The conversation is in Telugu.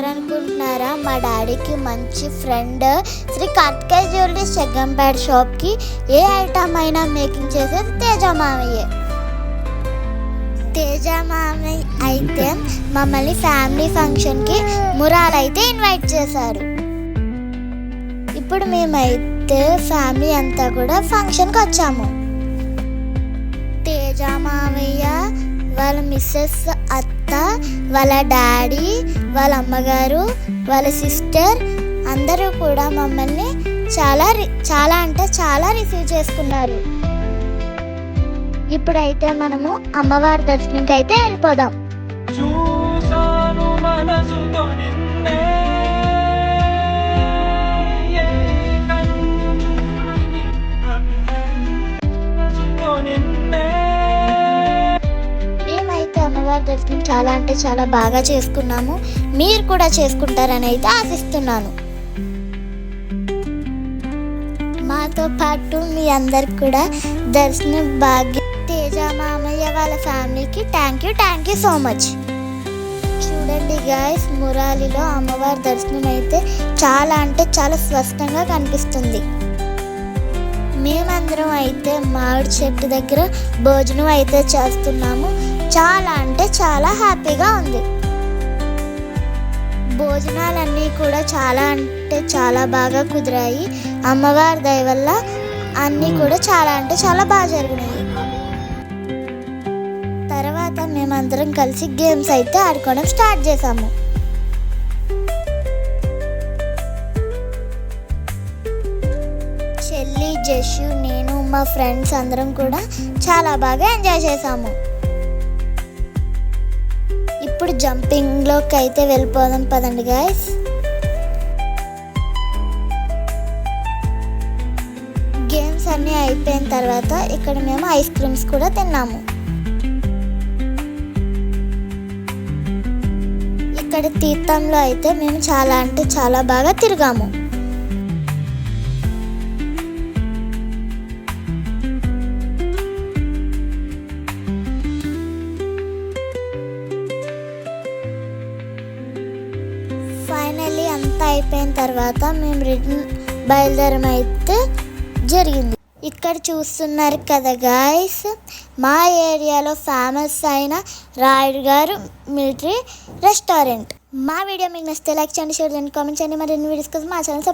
అనుకుంటున్నారా మా డాడీకి మంచి ఫ్రెండ్ శ్రీ కార్తికేయ జ్యువెలరీ జగ్గంపేట షాప్కి ఏ ఐటమ్ అయినా మేకింగ్ చేసేది తేజ మామయ్యే. తేజ మామయ్య అయితే మమ్మల్ని ఫ్యామిలీ ఫంక్షన్కి మురాలు అయితే ఇన్వైట్ చేశారు. ఇప్పుడు మేమైతే ఫ్యామిలీ అంతా కూడా ఫంక్షన్కి వచ్చాము. తేజ మామయ్య వాళ్ళ మిస్సెస్ అత్త వాళ్ళ డాడీ వాళ్ళ అమ్మగారు వాళ్ళ సిస్టర్ అందరూ కూడా మమ్మల్ని చాలా రి- చాలా అంటే చాలా రిసీవ్ చేసుకున్నారు. ఇప్పుడైతే మనము అమ్మవారి దర్శనంకి అయితే వెళ్ళిపోదాం. చూసాను మనసుతో మేమైతే దర్శనం చాలా అంటే చాలా బాగా చేసుకున్నాము. మీరు కూడా చేసుకుంటారని అయితే ఆశిస్తున్నాను. మాతో పాటు మీ అందరికి కూడా దర్శనం భాగ్యం తేజ మామయ్య వాళ్ళ ఫ్యామిలీకి thank you thank you so much. చూడండి గాయస్ మురాలిలో అమ్మవారి దర్శనం అయితే చాలా అంటే చాలా స్పష్టంగా కనిపిస్తుంది. మేమందరం అయితే మామిడి చెట్టు దగ్గర భోజనం అయితే చేస్తున్నాము. చాలా అంటే చాలా హ్యాపీగా ఉంది. భోజనాలన్నీ కూడా చాలా అంటే చాలా బాగా కుదిరాయి. అమ్మవారి దయ వల్ల అన్నీ కూడా చాలా అంటే చాలా బాగా జరిగినాయి. తర్వాత మేమందరం కలిసి గేమ్స్ అయితే ఆడుకోవడం స్టార్ట్ చేసాము. చెల్లి జషు నేను మా ఫ్రెండ్స్ అందరం కూడా చాలా బాగా ఎంజాయ్ చేసాము. ఇప్పుడు జంపింగ్లోకి అయితే వెళ్ళిపోదాం పదండి గాయస్ గేమ్స్ అన్నీ అయిపోయిన తర్వాత ఇక్కడ మేము ఐస్ క్రీమ్స్ కూడా తిన్నాము. ఇక్కడ తీర్థంలో అయితే మేము చాలా అంటే చాలా బాగా తిరిగాము. అయిపోయిన తర్వాత మేము రిటర్న్ బయలుదేరం అయితే జరిగింది. ఇక్కడ చూస్తున్నారు కదా గాయస్ మా ఏరియాలో ఫేమస్ అయిన రాయుడు గారు మిలిటరీ రెస్టారెంట్ మా వీడియో మీకు నచ్చితే లైక్ చేయండి షేర్ చేయండి కామెంట్ చేయండి. మరిన్ని వీడియోస్ కోసం మా ఛానల్